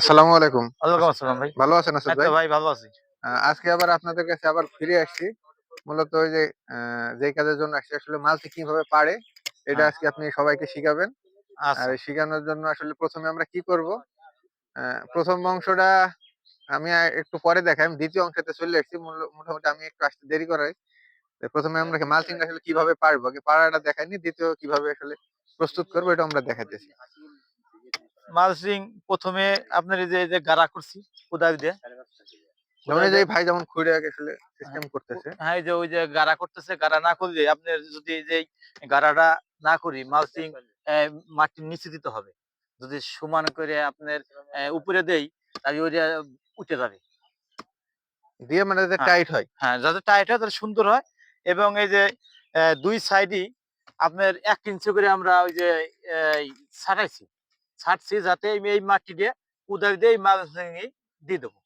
আসসালামু আলাইকুম। ওয়ালাইকুম আসসালাম ভাই। ভালো আছেন আসাদ ভাই? ভাই ভালো আছি। আজকে আবার আপনাদের কাছে আবার ফিরে আসছি। মূলত ওই যে যেই কাজের জন্য আসছি আসলে মালতি কীভাবে পারে এটা হ্যাঁ। আজকে আপনি সবাইকে শিখাবেন। আর আচ্ছা এই শেখানোর জন্য আসলে প্রথমে আমরা কি করব? প্রথম অংশটা আমি একটু পরে দেখাই। আমি দ্বিতীয় অংশতে চলে এসেছি মোটামুটি আমি একটু আসতে দেরি করাই। প্রথমে আমরা মালচিং আসলে কীভাবে পারব আগে পাড়াটা দেখাইনি। দ্বিতীয় কীভাবে আসলে প্রস্তুত করব এটা আমরা দেখাইতেছি। মালসিং প্রথমে আপনার এই যে যে গাড়া করছি কোদাল দিয়ে। যেমন এই যে ভাই যেমন খুঁড়ে সিস্টেম করতেছে। হ্যাঁ এই যে ওই যে গাড়া করতেছে গাড়া না করলে আপনি যদি যে গাড়াটা না করি মাটির নিচে দিতে হবে। যদি সমান করে আপনার উপরে দেই তাহলে ওইটা উঠে যাবে। দিয়ে মানে যাতে হ্যাঁ। টাইট হয়। হ্যাঁ যাতে টাইট হয় তাহলে সুন্দর হয়। এবং এই যে দুই সাইডই আপনার এক ইঞ্চি করে আমরা ওই যে ছাটাইছি ছাটছি যাতে আমি এই মাটি দিয়ে কোদাল দিয়ে এই মাছ দিয়ে দেবো।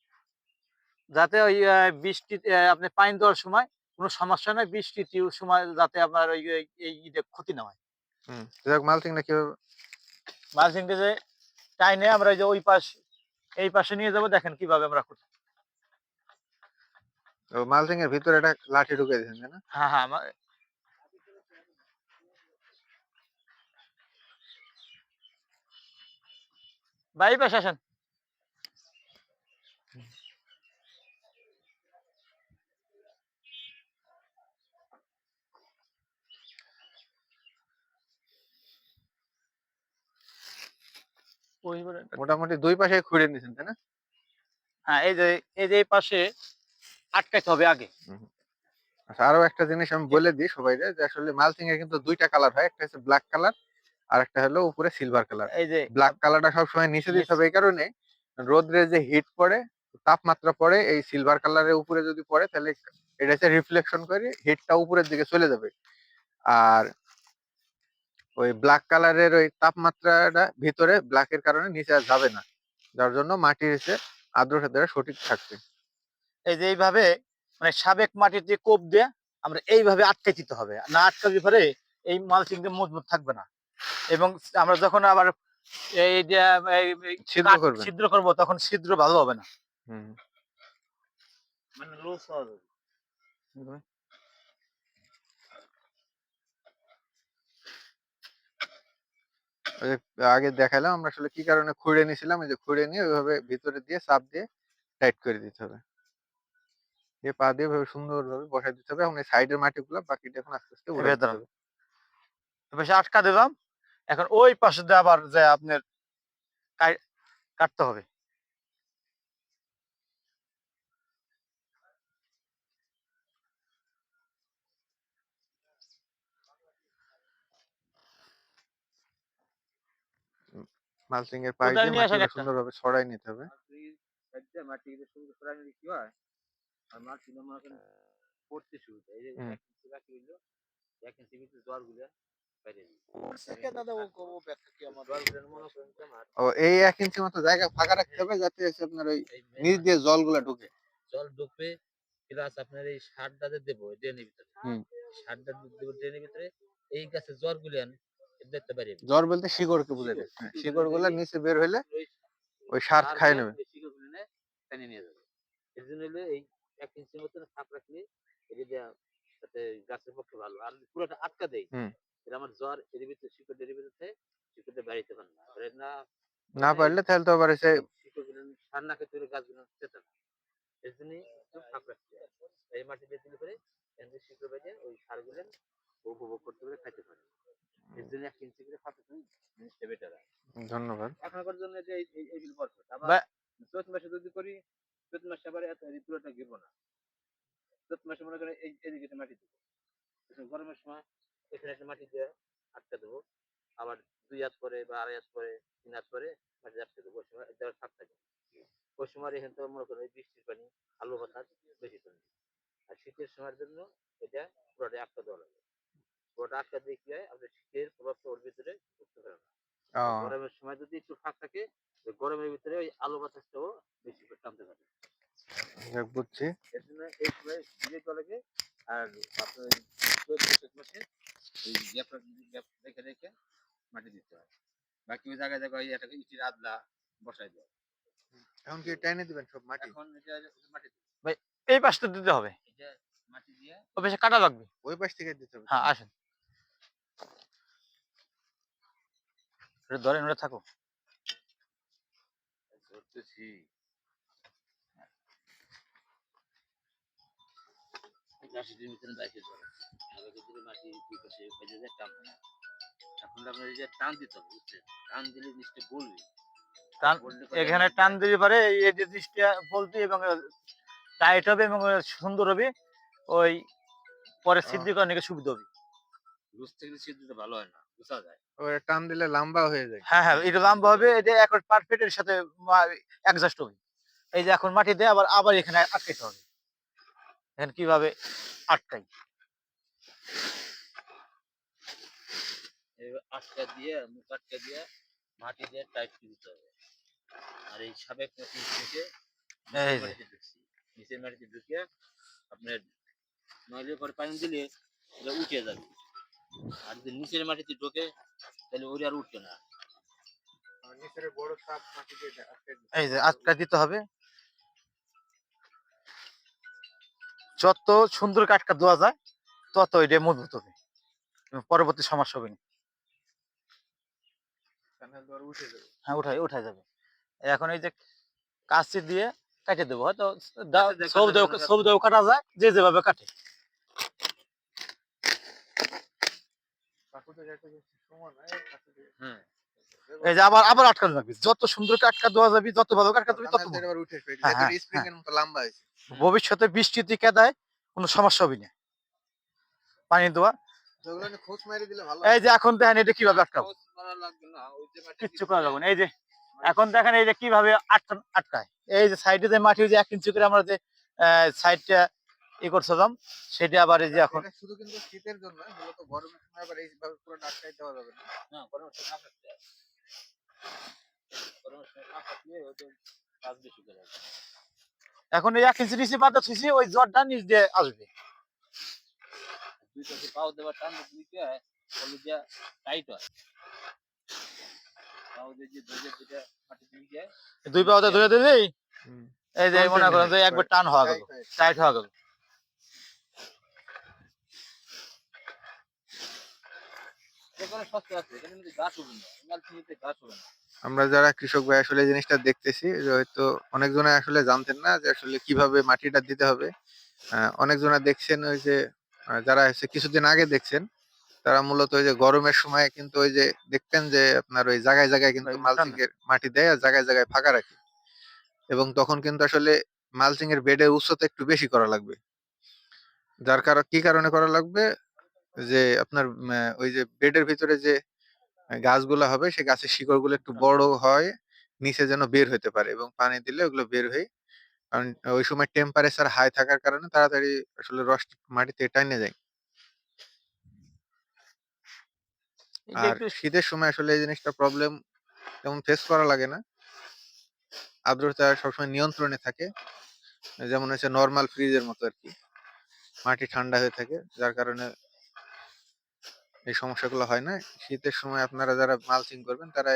যাতে ওই বৃষ্টি আপনি পানি দেওয়ার সময় কোনো সমস্যা নয় বৃষ্টি টিউর সময় যাতে আপনার ওই এই- ক্ষতি না হয়। মালচিংটা কীভাবে মালচিংটা যে টাইনে আমরা এই যে ওই পাশ এই পাশে নিয়ে যাব দেখেন কীভাবে আমরা মালচিং এর ভিতরে একটা লাঠি ঢুকে দিয়েছেন না? হ্যাঁ হ্যাঁ ভাই পাশে আসেন মোটামুটি দুই পাশে খুঁড়ে নিয়েছেন তাই না? হ্যাঁ এই যে এই যে পাশে আটকাইতে হবে আগে। আচ্ছা আরও একটা জিনিস আমি বলে দিই সবাই যে আসলে মালচিং এর কিন্তু দুইটা কালার হয় একটা হচ্ছে ব্ল্যাক কালার আর একটা হলো উপরে সিলভার কালার এই যে ব্ল্যাক কালারটা সবসময় নিচে দিতে হবে এই কারণে রোদ্রে যে হিট পড়ে তাপমাত্রা পড়ে এই সিলভার কালারের উপরে যদি পড়ে তাহলে এটা হচ্ছে রিফ্লেকশন করে হিটটা উপরের দিকে চলে যাবে। আর ওই ব্ল্যাক কালারের ওই তাপমাত্রাটা ভিতরে ব্ল্যাকের কারণে নিচে আর যাবে না। যার জন্য মাটির হচ্ছে আর্দ্রতাটা সঠিক থাকবে। এই যে এইভাবে মানে সাবেক মাটির যে কোপ দিয়ে আমরা এইভাবে আটকে দিতে হবে। না আটকালে পরে এই মালচিংটা মজবুত থাকবে না। এবং আমরা যখন আবার এই ছিদ্র কাঠ করবেন। ছিদ্র করব তখন ছিদ্র ভালো হবে না মানে লুজ হবে আগে দেখালাম আমরা আসলে কি কারণে খুঁড়ে নিয়েছিলাম এই যে খুঁড়ে নিয়ে ওইভাবে ভিতরে দিয়ে চাপ দিয়ে টাইট করে দিতে হবে দিয়ে পা দিয়ে ভাবে সুন্দর ভাবে বসাই দিতে হবে এখন এই সাইডের মাটিগুলো বাকিটা এখন আস্তে আস্তে দাঁড়ান। হবে। আটকা দিলাম এখন ওই পাশে দিয়ে আবার যে আপনার কাটতে হবে মালচিং এর পাশ দিয়ে। সুন্দরভাবে ছড়াই নিতে হবে মাটি সুন্দর করে নিলে কি হয় আর মাটি মনে করেন পড়তে শুরু করে এই যে হুম। এক ইঞ্চি বাকি হইল এক ইঞ্চি ভিতরে জলগুলো গুলো মনে ও এই এক ইঞ্চি মতো জায়গা ফাঁকা রাখতে হবে যাতে আপনার ওই নিচ দিয়ে জলগুলা ঢুকে। জল ঢুকবে প্লাস আপনার এই সারটা যে দেবো ড্রেনের ভিতরে। সারটা দেবো ড্রেনের ভিতরে এই গাছের জ্বর গুলেন দেখতে পারি জ্বর বলতে শিকড়কে বুঝে দেয়। শিকড়গুলা নিচে বের হইলে ওই সার খাই নেবে। টেনে নিয়ে যাবে। এর জন্য হলো এই এক ইঞ্চির মতন ফাঁক রাখলে এটা যাতে গাছের পক্ষে ভালো। আর পুরোটা আটকা দেয়। এটা আমার জ্বর এর ভিতরে শিকড় এর ভিতরে শিকড়টা বাড়িতে পারে না। না না পারলে তাহলে তো আবার এসে শিকড়গুলো সার না খেতে গাছগুলো চেতে না। এর জন্য একটু ফাঁক রাখতে। এই মাটিতে দিলে পরে এখান থেকে শিকড় বেঁধে ওই সারগুলো উপভোগ করতে পারে খাইতে পারে। এর জন্য এক ইঞ্চি করে ফাঁক বেটার। ধন্যবাদ। এখনকার জন্য যে আবার চৈত মাসে যদি করি চৈত মাসে আবার এত পুরোটা গিরবো না। চৈত মাসে মনে করেন এই এদিকে মাটি দেবো। গরমের সময় এখানে একটা মাটি দিয়ে আটকে দেবো। আবার দুই হাত পরে বা আড়াই হাত পরে তিন হাত পরে মাটি আটকে দেবো। ওই সময় দেওয়ার ফাঁক থাকে। ওই সময় এখানে তো মনে করেন বৃষ্টির পানি আলু বাতাস বেশি চলে। আর শীতের সময়ের জন্য এটা পুরোটা আটকা দেওয়া লাগে। পুরোটা আটকা দিয়ে কি হয়? আপনার শীতের প্রভাবটা ওর ভিতরে ঢুকতে পারে না। গরমের সময় যদি একটু ফাঁক থাকে গরমের ভিতরে ওই আলু বাতাসটাও বেশি করে টানতে পারে। বুঝছি এর জন্য এই সময় ভিজে চলেকে আর আপনার ওই চৈত বৈশাখ মাসে ওই গ্যাপ গ্যাপ রেখে রেখে মাটি দিতে হয়। বাকি ওই জায়গায় জায়গায় একটা ইটির আদলা বসাই দেওয়া। এখন কি টাইনে দিবেন সব মাটি? এখন এটা মাটি দিব। এই পাশটা দিতে হবে। এটা মাটি দিয়ে ও বেশি কাটা লাগবে। ওই পাশ থেকে দিতে হবে। হ্যাঁ আসেন। ধরেন ওটা থাকো ধরতেছি। চাষি ভিতরে বাইকে ধরে আগে ভিতরে মাটি দুই পাশে ফেলে দিয়ে টান এখন আপনার এই যে টান দিতে হবে বুঝছেন টান দিলে জিনিসটা বলবে। টান এখানে টান দিতে পারে এই যে জিনিসটা বলতে এবং টাইট হবে এবং সুন্দর হবে ওই পরে ও। সিদ্ধি করার সুবিধা হবে। বুঝতে গেলে সিদ্ধটা ভালো হয় না বোঝা যায়। ওই টান দিলে লম্বা হয়ে যায়। হ্যাঁ হ্যাঁ এটা লম্বা হবে এটা এখন পারফেক্ট এর সাথে অ্যাডজাস্ট হবে। এই যে এখন মাটি দিয়ে আবার আবার এখানে আটকাইতে হবে। এখানে কীভাবে আটকাই? এইভাবে আটকা দিয়ে মুখ আটকা দিয়ে মাটি দিয়ে টাইট করে দিতে হবে। আর এই সাবেক মাটি থেকে এই নিচের যে। মাটিতে ঢুকছি। নিচের মাটিতে ঢুকে আপনার নইলে পরে পানি দিলে এটা উঠে যাবে। আর যদি নিচের মাটিতে ঢোকে তাহলে ওই আর উঠবে না। আর নিচের বড় সাপ মাটি দিয়ে দে- আটকে দিতে এই যে আটকা দিতে হবে। যত সুন্দর কাটকা দেওয়া যায় তত এটা মজবুত হবে। পরবর্তী সমস্যা হবে না। হ্যাঁ উঠাই উঠাই যাবে। এখন এই যে কাঁচি দিয়ে কাটে দেবো হয়তো সব। সব দেও কাটা যায় যে যেভাবে কাটে। হুম। এই যে আবার আবার আটকানো লাগবে যত সুন্দর কাটকা দেওয়া যাবে যত ভালো দেবে তত হ্যাঁ, হ্যাঁ, স্প্রিং এর মতো লম্বা হয়েছে। ভবিষ্যতে বৃষ্টিতে কেদায় কোনো সমস্যা হবে না। পানি দেওয়া। এই যে এখন দেখেন এটা কীভাবে আটকাবো। খোঁজ করা লাগবে না ওই যে মাটি কিচ্ছু করা যাবে না। এই যে এখন দেখেন এই যে কীভাবে আটকান আটকায়। এই যে সাইডে যে মাটি যে এক ইঞ্চি করে আমরা যে সাইডটা ই করছিলাম সেটা আবার এই যে এখন শুধু কিন্তু শীতের জন্য গরমের সময় আবার এইভাবে পুরো আটকাই দেওয়া যাবে না। এখন এই এক ইঞ্চি নিচে পাতা থুইছি ওই জ্বরটা নিচ দিয়ে আসবে। দুই পাশে পাও দেওয়ার টান হয় টাইট হয় দুই পাওয়াতে ধরে এই যে মনে করেন যে একবার টান হওয়া গেল। টাইট হওয়া গেল এখানে সস্তা আছে এখানে কিন্তু গাছ হবে না মাল কিনতে গাছ হবে না আমরা যারা কৃষক ভাই আসলে এই জিনিসটা দেখতেছি হয়তো অনেকজনে আসলে জানতেন না যে আসলে কীভাবে মাটিটা দিতে হবে। অনেকজনে দেখছেন ওই যে যারা হচ্ছে কিছুদিন আগে দেখছেন তারা মূলত ওই যে গরমের সময় কিন্তু ওই যে দেখতেন যে আপনার ওই জায়গায় জায়গায় কিন্তু মালচিং। এর মাটি দেয় আর জায়গায় জায়গায় ফাঁকা রাখে। এবং তখন কিন্তু আসলে মালচিং এর বেডের উচ্চতা একটু বেশি করা লাগবে। যার কারণ কি কারণে করা লাগবে? যে আপনার উম, আহ, ওই যে বেডের ভিতরে যে গাছগুলো হবে সেই গাছের শিকড়গুলো একটু বড় হয় নিচে যেন বের হতে পারে এবং পানি দিলে ওগুলো বের হয়ে কারণ ওই সময় টেম্পারেচার হাই থাকার কারণে তাড়াতাড়ি আসলে রস মাটিতে টাইনে যায় আর একটু শীতের সময় আসলে এই জিনিসটা প্রবলেম তেমন ফেস করা লাগে না। আর্দ্রতা সবসময় নিয়ন্ত্রণে থাকে। যেমন হচ্ছে নর্মাল ফ্রিজের মতো আর কি মাটি ঠান্ডা হয়ে থাকে যার কারণে এই সমস্যাগুলো হয় না। শীতের সময় আপনারা যারা মালচিং করবেন তারা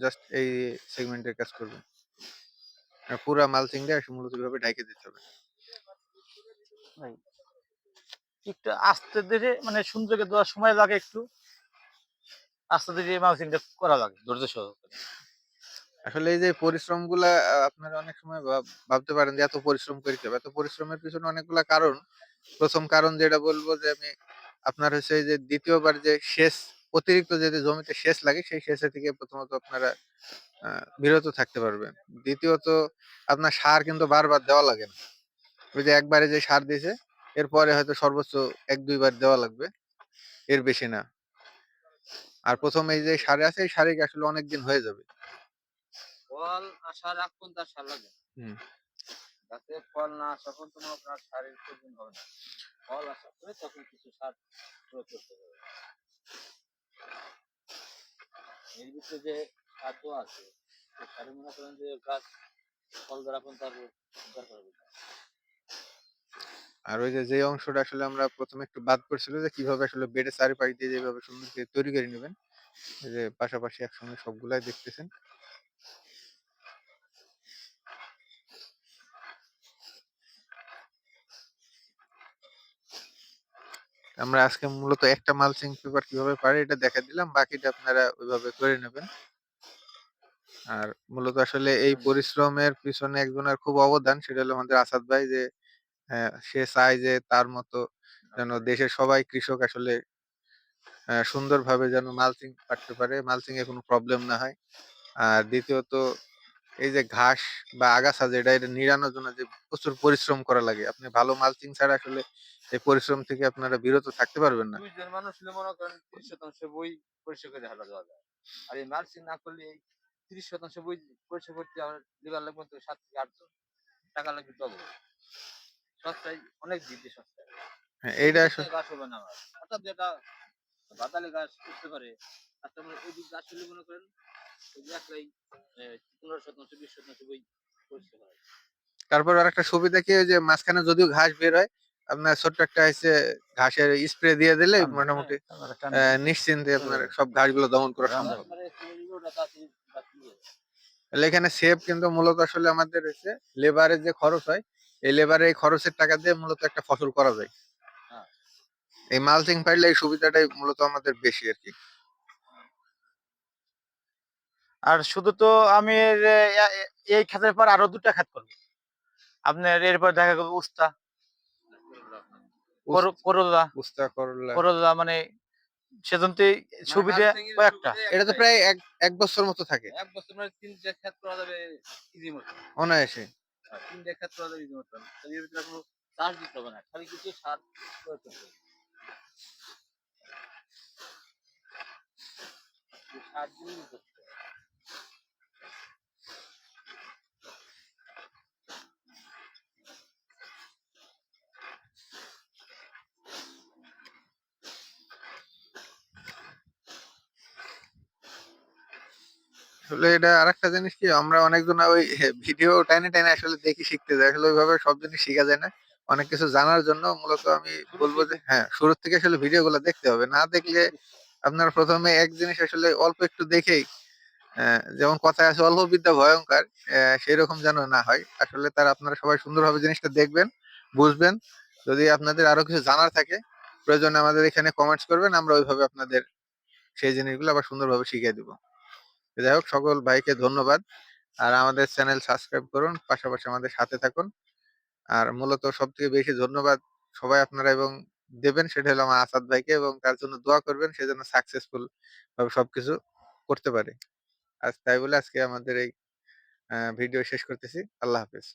জাস্ট এই সেগমেন্টের কাজ করবেন। আর পুরা মালচিং দিয়ে মূলত ভাবে ঢেকে দিতে হবে। একটু আস্তে ধীরে মানে সুন্দরকে দেওয়ার সময় লাগে একটু। আস্তে ধীরে মাউসিংটা করা লাগে ধৈর্য সহকারে। আসলে এই যে পরিশ্রমগুলা আপনারা অনেক সময় ভাব- ভাবতে পারেন যে এত পরিশ্রম করে কি হবে এত পরিশ্রমের পিছনে অনেকগুলা কারণ। প্রথম কারণ যেটা বলব যে আমি আপনার হচ্ছে যে দ্বিতীয়বার যে সেচ অতিরিক্ত যদি জমিতে সেচ লাগে সেই সেচের থেকে প্রথমত আপনারা আহ, বিরত থাকতে পারবেন। দ্বিতীয়ত আপনার সার কিন্তু বারবার দেওয়া লাগে না। ওই যে একবারে যে সার দিয়েছে এরপরে হয়তো সর্বোচ্চ এক দুইবার দেওয়া লাগবে। এর বেশি না। আর প্রথম এই যে সারে আছে এই সারে আসলে অনেক দিন হয়ে যাবে। ফল আসার আগ পর্যন্ত আর সার লাগে? না। হুম। যাতে ফল না আসা পর্যন্ত আপনার সারের প্রয়োজন হবে না। ফল আসার পরে তখন কিছু সার প্রয়োগ করতে হবে। এর যে খাদ্য আছে সারে মনে করেন যে গাছ ফল পর্যন্ত আর দরকার হবে। আর ওই যে যে অংশটা আসলে আমরা প্রথমে একটু বাদ করছিল যে কীভাবে আসলে বেডের চারিপাশ দিয়ে যেভাবে সুন্দর করে তৈরি করে নেবেন যে পাশাপাশি একসঙ্গে সবগুলাই দেখতেছেন। আমরা আজকে মূলত একটা মালচিং পেপার কীভাবে পারে এটা দেখা দিলাম বাকিটা আপনারা ওইভাবে করে নেবেন। আর মূলত আসলে এই পরিশ্রমের পিছনে একজনের খুব অবদান সেটা হলো আমাদের আসাদ ভাই যে সে চায় যে তার মতো যেন দেশের সবাই কৃষক আসলে সুন্দরভাবে যেন মালচিং পারতে পারে মালচিং এ কোনো প্রবলেম না হয়। আর দ্বিতীয়ত এই যে ঘাস বা আগাছা যেটা এটা নিড়ানোর জন্য যে প্রচুর পরিশ্রম করা লাগে। আপনি ভালো মালচিং ছাড়া আসলে এই পরিশ্রম থেকে আপনারা বিরত থাকতে পারবেন না। দুইজন মানুষ হলে মনে করেন তিরিশ শতাংশ বই পরিষ্কার করে হাঁটা দেওয়া যায়। আর এই না করলে এই তিরিশ শতাংশ বই পরিষ্কার করতে আমার লিবার লাগবে তো সাত থেকে আটজন। টাকা লাগবে ডবল সস্তায় অনেক হ্যাঁ, এইটা আসলে গাছ হবে না অর্থাৎ যেটা বাদালি গাছ করতে পারে। আর তোমার ওই দিক গাছ হলে মনে করেন একলাই পনেরো শতাংশ বিশ শতাংশ বই পরিষ্কার হয়। তারপর আর একটা সুবিধা কি যে মাঝখানে যদিও ঘাস বের হয় আপনার ছোট্ট একটা হচ্ছে ঘাসের স্প্রে দিয়ে দিলে মোটামুটি আহ, নিশ্চিন্তে আপনার সব ঘাসগুলো দমন করা সম্ভব। তাহলে এখানে সেভ কিন্তু মূলত আসলে আমাদের হচ্ছে লেবারের যে খরচ হয় এই লেবারের এই খরচের টাকা দিয়ে মূলত একটা ফসল করা যায়। হ্যাঁ। এই মালচিং পাইলে এই সুবিধাটাই মূলত আমাদের বেশি আর কি আর শুধু তো আমি এর, এ- এ- এই খাতের পর আরও দুটা খাত করব। আপনার এরপর দেখা গেল উস্তা। করলা বুস্তা করলা করলা মানে সেজন্যে সুবিধা কয়েকটা। এটা তো প্রায় এক এক বছর মতো থাকে। এক বছর মানে তিনটে ক্ষেত করা যাবে ইজি মতো। অনায়াসে। আর তিনটে ক্ষেত করা যাবে ইজি মতো। তাহলে এর ভিতরে কোনো চাষ দিতে হবে না। খালি কিছু সার প্রয়োগ করতে হবে। সার দিলেই আসলে এটা আরেকটা জিনিস কি, আমরা অনেকজন ওই ভিডিও টাইনে টাইনে আসলে দেখি শিখতে যাই। আসলে ওইভাবে সব জিনিস শেখা যায় না। অনেক কিছু জানার জন্য মূলত আমি বলব যে হ্যাঁ শুরু থেকে আসলে ভিডিও গুলো দেখতে হবে। না দেখলে আপনার প্রথমে এক জিনিস আসলে অল্প একটু দেখেই যেমন কথায় আছে, অল্প বিদ্যা ভয়ঙ্কর সেই রকম যেন না হয়। আসলে তার আপনারা সবাই সুন্দরভাবে জিনিসটা দেখবেন, বুঝবেন। যদি আপনাদের আরও কিছু জানার থাকে, প্রয়োজনে আমাদের এখানে কমেন্টস করবেন, আমরা ওইভাবে আপনাদের সেই জিনিসগুলো আবার সুন্দরভাবে শিখিয়ে দিব। যাই হোক, সকল ভাইকে ধন্যবাদ। আর আমাদের চ্যানেল সাবস্ক্রাইব করুন, পাশাপাশি আমাদের সাথে থাকুন। আর মূলত সব থেকে বেশি ধন্যবাদ সবাই আপনারা এবং দেবেন সেটা হলো আমার আসাদ ভাইকে এবং তার জন্য দোয়া করবেন সে যেন সাকসেসফুল ভাবে সবকিছু করতে পারে। আজ তাই বলে আজকে আমাদের এই ভিডিও শেষ করতেছি। আল্লাহ হাফেজ।